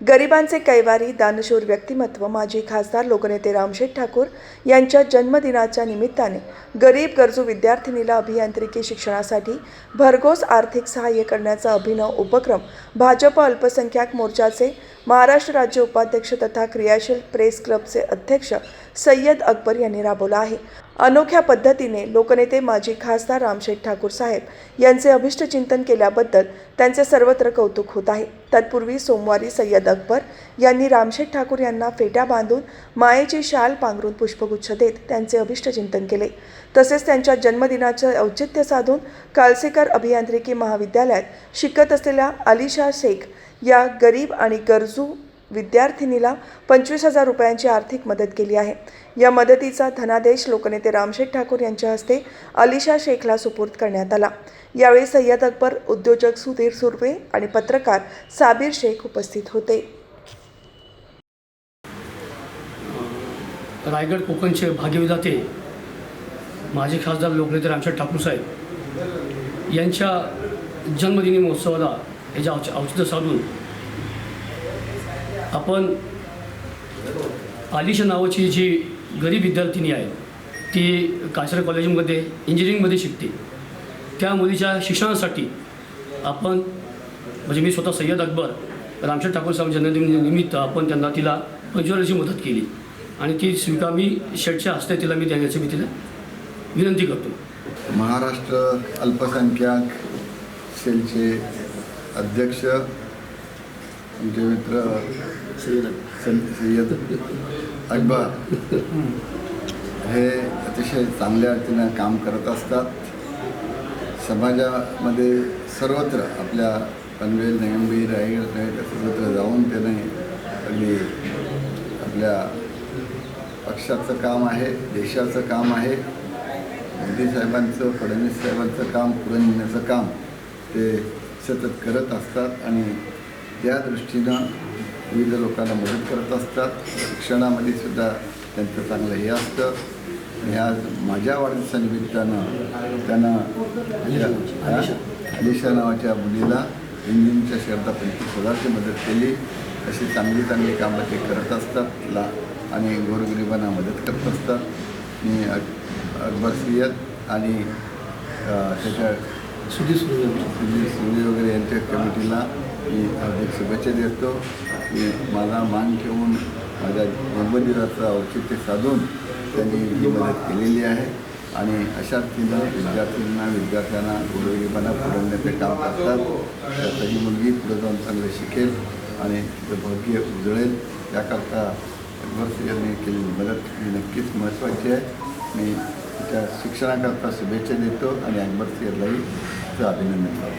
गरिबांचे कैवारी दानशूर व्यक्तिमत्व माजी खासदार लोकनेते रामशेठ ठाकूर यांच्या जन्मदिनाच्या निमित्ताने गरीब गरजू विद्यार्थिनीला अभियांत्रिकी शिक्षणासाठी भरघोस आर्थिक सहाय्य करण्याचा अभिनव उपक्रम भाजप अल्पसंख्याक मोर्चाचे महाराष्ट्र राज्य उपाध्यक्ष तथा क्रियाशील प्रेस क्लबचे अध्यक्ष सय्यद अकबर यांनी राबवला आहे. अनोख्या पद्धतीने लोकनेते माजी खासदार रामशेठ ठाकूर साहेब यांचे अभिष्टचिंतन केल्याबद्दल त्यांचे सर्वत्र कौतुक होत आहे. तत्पूर्वी सोमवारी सय्यद अकबर यांनी रामशेठ ठाकूर यांना फेट्या बांधून मायेची शाल पांघरून पुष्पगुच्छ देत त्यांचे अभिष्टचिंतन केले. तसेच त्यांच्या जन्मदिनाचे औचित्य साधून कालसेकर अभियांत्रिकी महाविद्यालयात शिकत असलेल्या अलिशा शेख या गरीब आणि गरजू विद्यार्थिनीला पंचवीस हजार रुपयांची आर्थिक मदत केली आहे. या मदतीचा धनादेश लोकनेते रामशेठ ठाकूर यांच्या हस्ते अलिशा शेखला सुपूर्द करण्यात आला. यावेळी सय्यद अकबर उद्योजक सुधीर सुर्वे आणि पत्रकार साबीर शेख उपस्थित होते. रायगड कोकणचे भाग्यविधाते माजी खासदार लोकनेते रामशेठ ठाकूर साहेब यांच्या जन्मदिनी महोत्सवाला याच्या औच औचित्य साधून आपण आलिशा नावाची जी गरीब विद्यार्थिनी आहे ती काशर कॉलेजमध्ये इंजिनिअरिंगमध्ये शिकते. त्या मुलीच्या शिक्षणासाठी आपण म्हणजे मी स्वतः सय्यद अकबर रामशेठ ठाकूर साहेब जन्मदिनानिमित्त आपण त्यांना तिला पंचवारीची मदत केली. आणि ती स्वीकार मी शेठच्या हस्ते तिला मी द्यायची मी तिला विनंती करतो. महाराष्ट्र अल्पसंख्याक सेलचे अध्यक्ष आमचे मित्र सं- सय्यद अकबर हे अतिशय चांगल्या रीतीनं काम करत असतात. समाजामध्ये सर्वत्र आपल्या पनवेल नेगंबी रायगड रायगड सर्वत्र जाऊन त्याने अगदी आपल्या पक्षाचं काम आहे देशाचं काम आहे. मोदी साहेबांचं फडणवीस साहेबांचं काम पुढे नेण्याचं काम ते सतत करत असतात आणि त्या दृष्टीनं विविध लोकांना मदत करत असतात. शिक्षणामध्ये सुद्धा त्यांचं चांगलं हे असतं. आणि आज माझ्या वाढदिवसा निमित्तानं त्यांना? अलिशा नावाच्या मुलीला इंजिनच्या शर्दा पंचवीस हजारची मदत केली. अशी चांगली चांगली कामं ते करत असतात. ला आणि गोरगरिबांना मदत करत असतात. मी अक अकबर सय्यद आणि त्याच्या सुरू सुनील सुनी वगैरे यांच्या कमिटीला मी हार्दिक शुभेच्छा देतो की माझा मान ठेवून माझ्या जन्मदिनाचं औचित्य साधून त्यांनी ही मदत केलेली आहे. आणि अशा तिनं विद्यार्थ्यांना विद्यार्थ्यांना गोरगरिबांना पुरवण्याचं काम करतात. त्याचं ही मुलगी पुढे जाऊन चांगलं शिकेल आणि तिचं भाग्य उजळेल. त्याकरता अकबर यांनी केलेली मदत ही नक्कीच महत्त्वाची आहे. मी तिच्या शिक्षणाकरता शुभेच्छा देतो आणि अकबर सिंहलाही तिचं अभिनंदन करतो.